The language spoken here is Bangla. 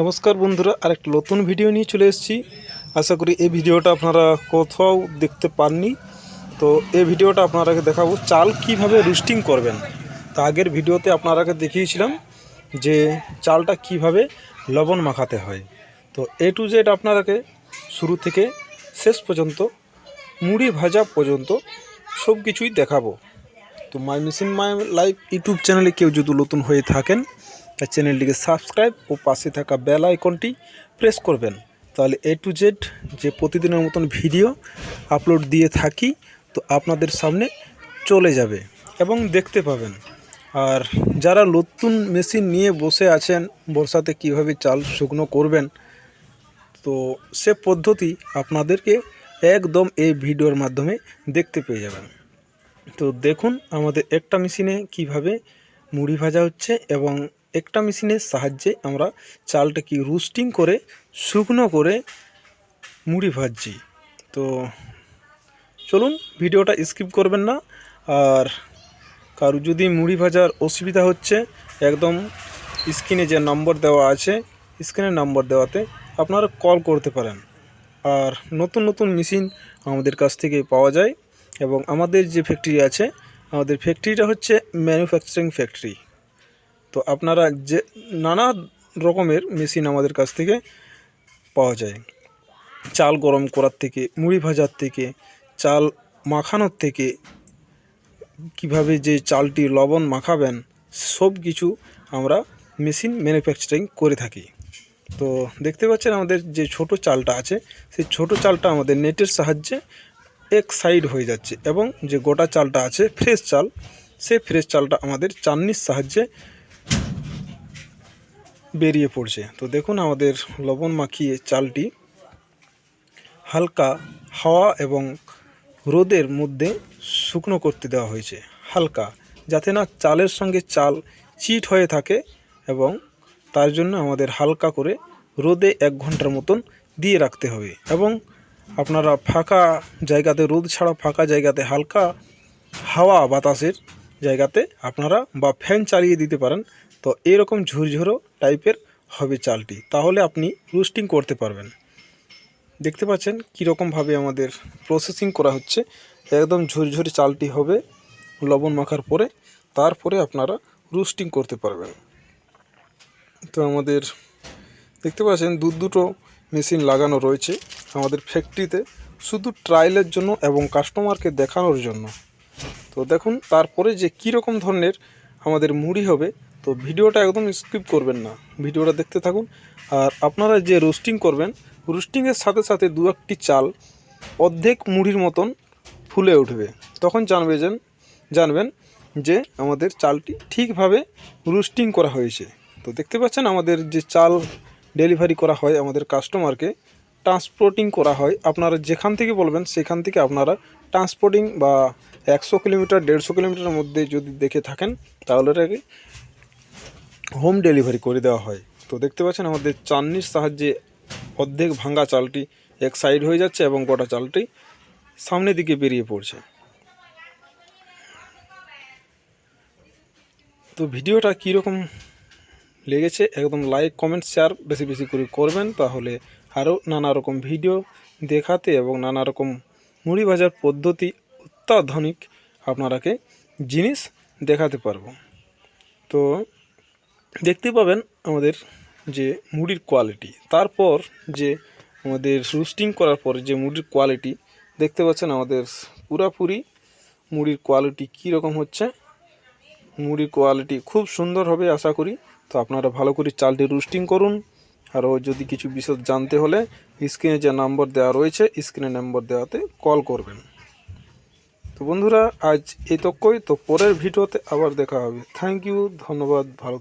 নমস্কার বন্ধুরা, আরেকটা নতুন ভিডিও নিয়ে চলে এসেছি। আশা করি এই ভিডিওটা আপনারা কোথাও দেখতে পাননি। তো এই ভিডিওটা আপনারাকে দেখাবো, চাল কীভাবে রুস্টিং করবেন। তো আগের ভিডিওতে আপনারাকে দেখিয়েছিলাম যে চালটা কীভাবে লবণ মাখাতে হয়। তো এ টু জেড আপনারাকে শুরু থেকে শেষ পর্যন্ত, মুড়ি ভাজা পর্যন্ত সব কিছুই দেখাবো। তো my machine my life YouTube চ্যানেলে কেউ যদি নতুন হয়ে থাকেন তার চ্যানেলটিকে সাবস্ক্রাইব ও পাশে থাকা বেল আইকনটি প্রেস করবেন। তাহলে এ টু জেড যে প্রতিদিনের মতন ভিডিও আপলোড দিয়ে থাকি, তো আপনাদের সামনে চলে যাবে এবং দেখতে পাবেন। আর যারা নতুন মেশিন নিয়ে বসে আছেন, বর্ষাতে কীভাবে চাল শুকনো করবেন, তো সে পদ্ধতি আপনাদেরকে একদম এই ভিডিওর মাধ্যমে দেখতে পেয়ে যাবেন। তো দেখুন আমাদের একটা মেশিনে কীভাবে মুড়ি ভাজা হচ্ছে এবং একটা মেশিনের সাহায্যে আমরা চালটা কি রুস্টিং করে, শুকনো করে মুড়ি ভাজছি। তো চলুন ভিডিওটা স্কিপ করবেন না। আর কারও যদি মুড়ি ভাজার অসুবিধা হচ্ছে, একদম স্ক্রিনে যে নম্বর দেওয়া আছে, স্ক্রিনের নম্বর দেওয়াতে আপনারা কল করতে পারেন। আর নতুন নতুন মেশিন আমাদের কাছ থেকে পাওয়া যায়। এবং আমাদের যে ফ্যাক্টরি আছে, আমাদের ফ্যাক্টরিটা হচ্ছে ম্যানুফ্যাকচারিং ফ্যাক্টরি তো আপনারা যে নানা রকমের মেশিন আমাদের কাছ থেকে পাওয়া যায়। চাল গরম করার থেকে, মুড়ি ভাজার থেকে, চাল মাখানোর থেকে, কীভাবে যে চালটি লবণ মাখাবেন, সব কিছু আমরা মেশিন ম্যানুফ্যাকচারিং করে থাকি। তো দেখতে পাচ্ছেন আমাদের যে ছোট চালটা আছে, সেই ছোট চালটা আমাদের নেটের সাহায্যে এক সাইড হয়ে যাচ্ছে এবং যে গোটা চালটা আছে, ফ্রেশ চাল, সেই ফ্রেশ চালটা আমাদের চান্নির সাহায্যে বেরিয়ে পড়ছে। তো দেখুন আমাদের লবণ মাখিয়ে চালটি হালকা হাওয়া এবং রোদের মধ্যে শুকনো করতে দেওয়া হয়েছে, হালকা, যাতে না চালের সঙ্গে চাল চিট হয়ে থাকে এবং তার জন্য আমাদের হালকা করে রোদে এক ঘণ্টার মতন দিয়ে রাখতে হবে এবং আপনারা ফাঁকা জায়গাতে, রোদ ছাড়া ফাঁকা জায়গাতে, হালকা হাওয়া বাতাসের জায়গাতে আপনারা বা ফ্যান চালিয়ে দিতে পারেন তো এরকম ঝুরঝুরো টাইপের হবে চালটি। তাহলে আপনি রোস্টিং করতে পারবেন। দেখতে পাচ্ছেন কীরকমভাবে আমাদের প্রসেসিং করা হচ্ছে। একদম ঝুরঝুরি চালটি হবে লবণ মাখার পরে, তারপরে আপনারা রোস্টিং করতে পারবেন। তো আমাদের দেখতে পাচ্ছেন দু দুটো মেশিন লাগানো রয়েছে আমাদের ফ্যাক্টরিতে শুধু ট্রায়ালের জন্য এবং কাস্টমারকে দেখানোর জন্য। তো দেখুন, তারপরে যে কী রকম ধরনের আমাদের মুড়ি হবে তো ভিডিওটা একদম স্কিপ করবেন না। ভিডিওটা দেখতে থাকুন। আর আপনারা যে রোস্টিং করবেন রোস্টিংয়ের সাথে সাথে দু একটি চাল অর্ধেক মুড়ির মতন ফুলে উঠবে। তখন জানবে যেন, জানবেন যে আমাদের চালটি ঠিকভাবে রোস্টিং করা হয়েছে। তো দেখতে পাচ্ছেন আমাদের যে চাল ডেলিভারি করা হয়, আমাদের কাস্টমারকে ট্রান্সপোর্টিং করা হয়। আপনারা যেখান থেকে বলবেন, সেখান থেকে আপনারা ট্রান্সপোর্টিং বা একশো কিলোমিটার, দেড়শো কিলোমিটারের মধ্যে যদি দেখে থাকেন, তাহলে এটাকে হোম ডেলিভারি করে দেওয়া হয়। তো দেখতে পাচ্ছেন আমাদের চাননির সাহায্যে অর্ধেক ভাঙা চালটি এক সাইড হয়ে যাচ্ছে এবং গোটা চালটি সামনের দিকে বেরিয়ে পড়ছে। তো ভিডিওটা কীরকম লেগেছে একদম লাইক কমেন্ট শেয়ার বেশি বেশি করে করবেন, তাহলে আরও নানা রকম ভিডিও দেখাতে এবং নানা রকম মুড়ি ভাজার পদ্ধতি অত্যাধুনিক আপনারাকে জিনিস দেখাতে পারব। তো দেখতে পাবেন আমাদের যে মুড়ির কোয়ালিটি তারপর যে আমাদের রুস্টিং করার পর যে মুড়ির কোয়ালিটি দেখতে পাচ্ছেন আমাদের পুরাপুরি মুড়ির কোয়ালিটি কী রকম হচ্ছে। মুড়ির কোয়ালিটি খুব সুন্দর হবে আশা করি। তো আপনারা ভালো করে চালটি রুস্টিং করুন। আরও যদি কিছু বিশদ জানতে হলে স্ক্রিনে যে নাম্বার দেওয়া রয়েছে স্ক্রিনে নাম্বার দেওয়াতে কল করবেন। তো বন্ধুরা, আজ এই তো পরের ভিডিওতে আবার দেখা হবে। থ্যাংক ইউ ধন্যবাদ, ভালো